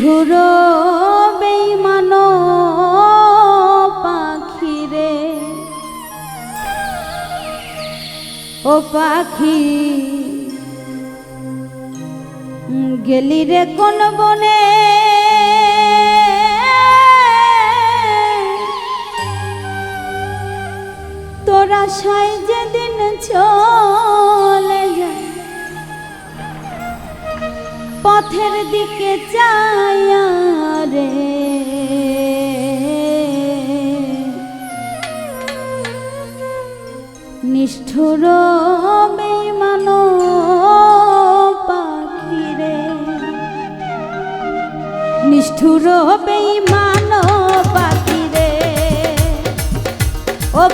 নিষ্ঠুর বেইমান পাখি রে ও পাখি গেলি রে কোন বনে? তোরা সাই যেদিন চলে দিকে চায়া রে নিষ্ঠুর বেইমান পাখি রে। নিষ্ঠুর বেইমান পাখি রে। ও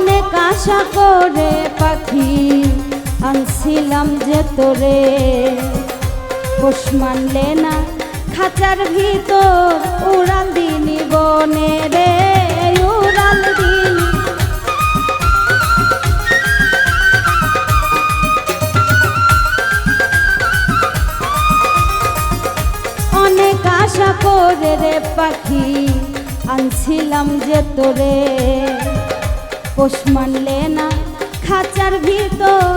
অনেক আশা করে পাখি আনছিলাম যে তোরে। পোষ মানলে না খাঁচার ভিতর উড়াল দিনি বনে রে, উড়াল দিনি। অনেক আশা করে রে পাখি আনছিলাম যে তোরে। পোষ মানলে না খাঁচার ভিতর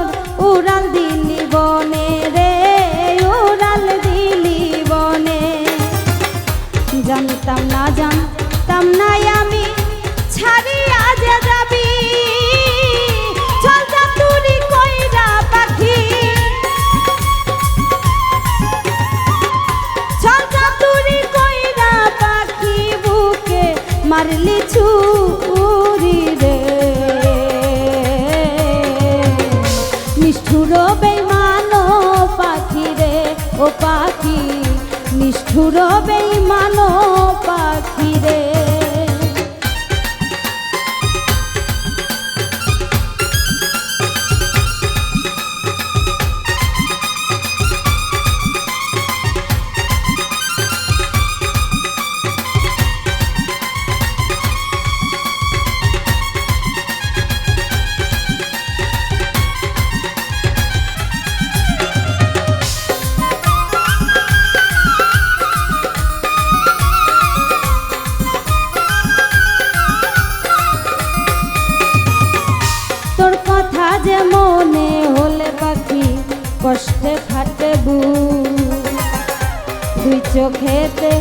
নিষ্ঠুর বেইমান যে মনে হলে পাখি কষ্টে খাটে বু দুই চোখেতে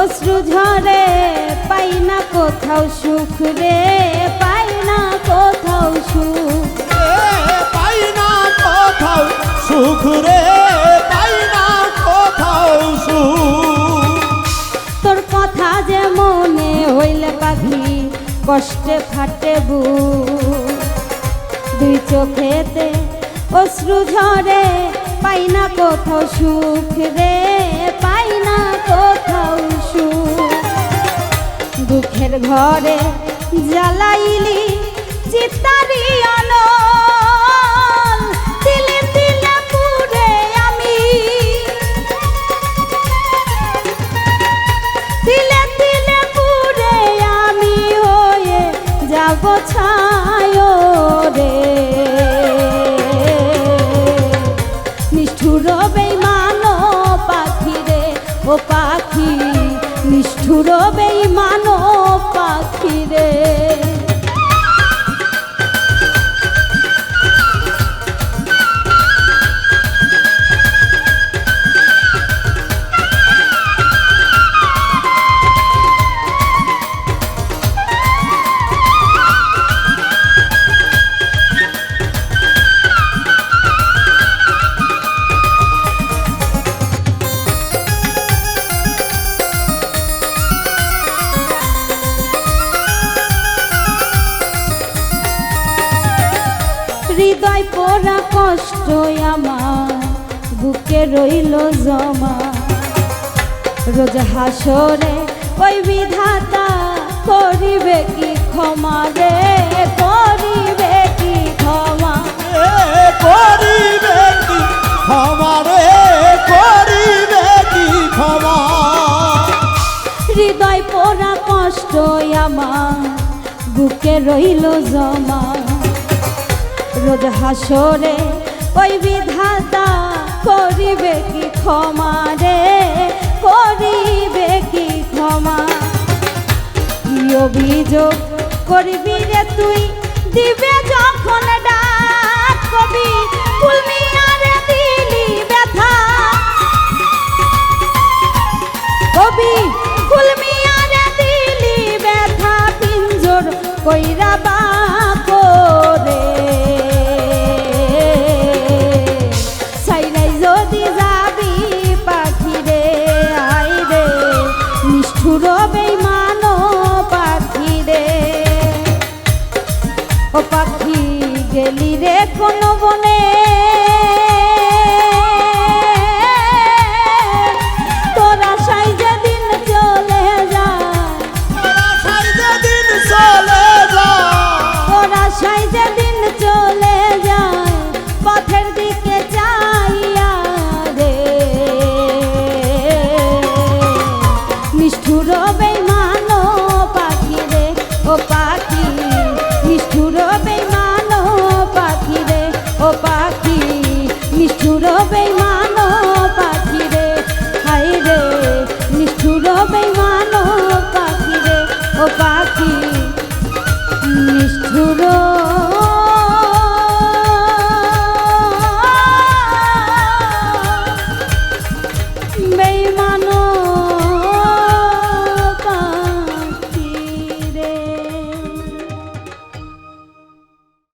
অশ্রু ঝরে পাই না কোথাও সুখ রে পাই না কোথাও সুখ। পাই না কোথাও সুখ রে পাই না কোথাও সুখ। তোর কথা যে মনে হইলে পাখি কষ্টে ফাটে বু দুই চোখেতে অশ্রু ঝরে, পাই না কোথাও সুখ রে, পাই না কোথাও সুখ। দুঃখের ঘরে জ্বালাইলি চিতারি অনল ছায় রে নিষ্ঠুর বেইমান পাখি রে ও পাখি। নিষ্ঠুর বেইমান পাখি রে হৃদয় পোড়া কষ্ট আমার বুকে রইল জমা। রোজ হাসরে ওই বিধাতা করিবে কি ক্ষমা রে? করিবে কি ক্ষমা? করিবে কি ক্ষমা রে? করিবে কি ক্ষমা? হৃদয় পোড়া কষ্ট আমার বুকে রইল জমা। রোজ হাসরে, ওই বিধাতা করিবে কি ক্ষমা রে? করিবে কি ক্ষমা? কি অভিযোগ করবি রে তুই? দিবে গেলি রে কোনো বনে?